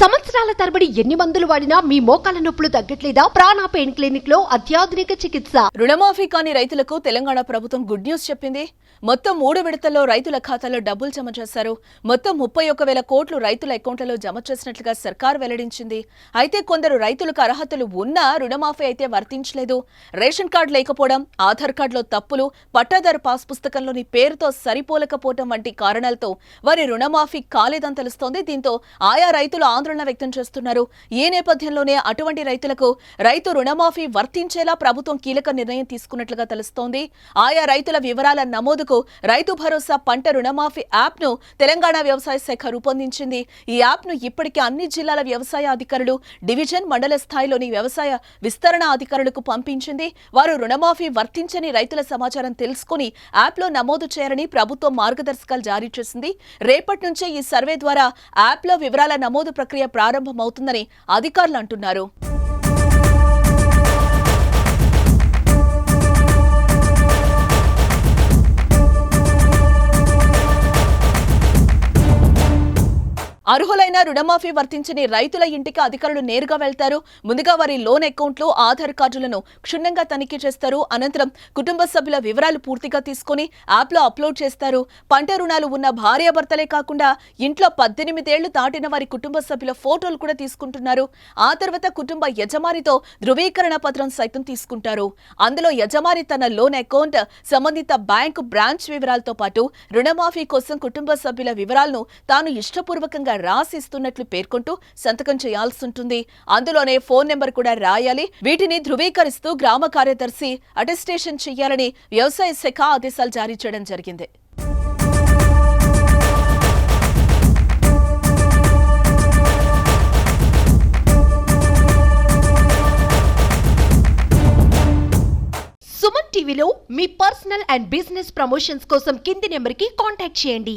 సంవత్సరాల తరబడి ఎన్ని మందులు వాడినా మీ మోకాల నొప్పులు తగ్గట్లేదా? ప్రాణ పెయిన్ క్లినిక్లో అత్యాధునిక చికిత్స. రుణమాఫీ కాని రైతులకు తెలంగాణ ప్రభుత్వం గుడ్ న్యూస్ చెప్పింది. మొత్తం మూడు విడతల్లో రైతుల ఖాతాలో డబ్బులు జమ చేశారు. మొత్తం ముప్పై ఒక్క వేల కోట్లు రైతుల అకౌంట్లలో జమ చేసినట్లుగా సర్కార్ వెల్లడించింది. అయితే కొందరు రైతులకు అర్హతలు ఉన్నా రుణమాఫీ అయితే వర్తించలేదు. రేషన్ కార్డు లేకపోవడం ఆధార్ కార్డులో తప్పులు పట్టాదారు పాస్ పుస్తకంలోని పేరుతో సరిపోలకపోవడం వంటి కారణాలతో వారి రుణమాఫీ కాలేదని తెలుస్తోంది. దీంతో ఆయా రైతులు ఆందోళన వ్యక్తం చేస్తున్నారు. ఈ నేపథ్యంలోనే అటువంటి రైతులకు రైతు రుణమాఫీ వర్తించేలా ప్రభుత్వం కీలక నిర్ణయం తీసుకున్నట్లుగా తెలుస్తోంది. ఆయా రైతుల వివరాల నమోదుకు రైతు భరోసా పంట రుణమాఫీ యాప్ను తెలంగాణ వ్యవసాయ శాఖ రూపొందించింది. ఈ యాప్ను ఇప్పటికే అన్ని జిల్లాల వ్యవసాయ అధికారులు డివిజన్ మండల స్థాయిలోని వ్యవసాయ విస్తరణ అధికారులకు పంపించింది. వారు రుణమాఫీ వర్తించని రైతుల సమాచారం తెలుసుకుని యాప్లో నమోదు చేయాలని ప్రభుత్వం మార్గదర్శకాలు జారీ చేసింది. రేపటి నుంచే ఈ సర్వే ద్వారా యాప్లో వివరాల నమోదు ప్రక్రియ ప్రారంభమవుతుందని అధికారులు అంటున్నారు. అర్హులైన రుణమాఫీ వర్తించని రైతుల ఇంటికి అధికారులు నేరుగా వెళ్తారు. ముందుగా వారి లోన్ అకౌంట్లు ఆధార్ కార్డులను క్షుణ్ణంగా తనిఖీ చేస్తారు. అనంతరం కుటుంబ సభ్యుల వివరాలు పూర్తిగా తీసుకుని యాప్లో అప్లోడ్ చేస్తారు. పంట రుణాలు ఉన్న భార్యాభర్తలే కాకుండా ఇంట్లో పద్దెనిమిదేళ్ళు దాటిన వారి కుటుంబ సభ్యుల ఫోటోలు కూడా తీసుకుంటున్నారు. ఆ తర్వాత కుటుంబ యజమానితో ధృవీకరణ పత్రం సైతం తీసుకుంటారు. అందులో యజమాని తన లోన్ అకౌంట్ సంబంధిత బ్యాంకు బ్రాంచ్ వివరాలతో పాటు రుణమాఫీ కోసం కుటుంబ సభ్యుల వివరాలను తాను ఇష్టపూర్వకంగా రాసిస్తున్నట్లు పేర్కొంటూ సంతకం చేయాల్సి ఉంటుంది అందులోనే ఫోన్ నెంబర్ కూడా రాయాలి. వీటిని ధృవీకరిస్తూ గ్రామ కార్యదర్శి అటెస్టేషన్ చేయాలని వ్యవసాయ శాఖ ఆదేశాలు జారీ చేయడం జరిగింది. సుమన్ టీవీలో మీ పర్సనల్ అండ్ బిజినెస్ ప్రమోషన్స్ కోసం కింది నెంబర్కి కాంటాక్ట్ చేయండి.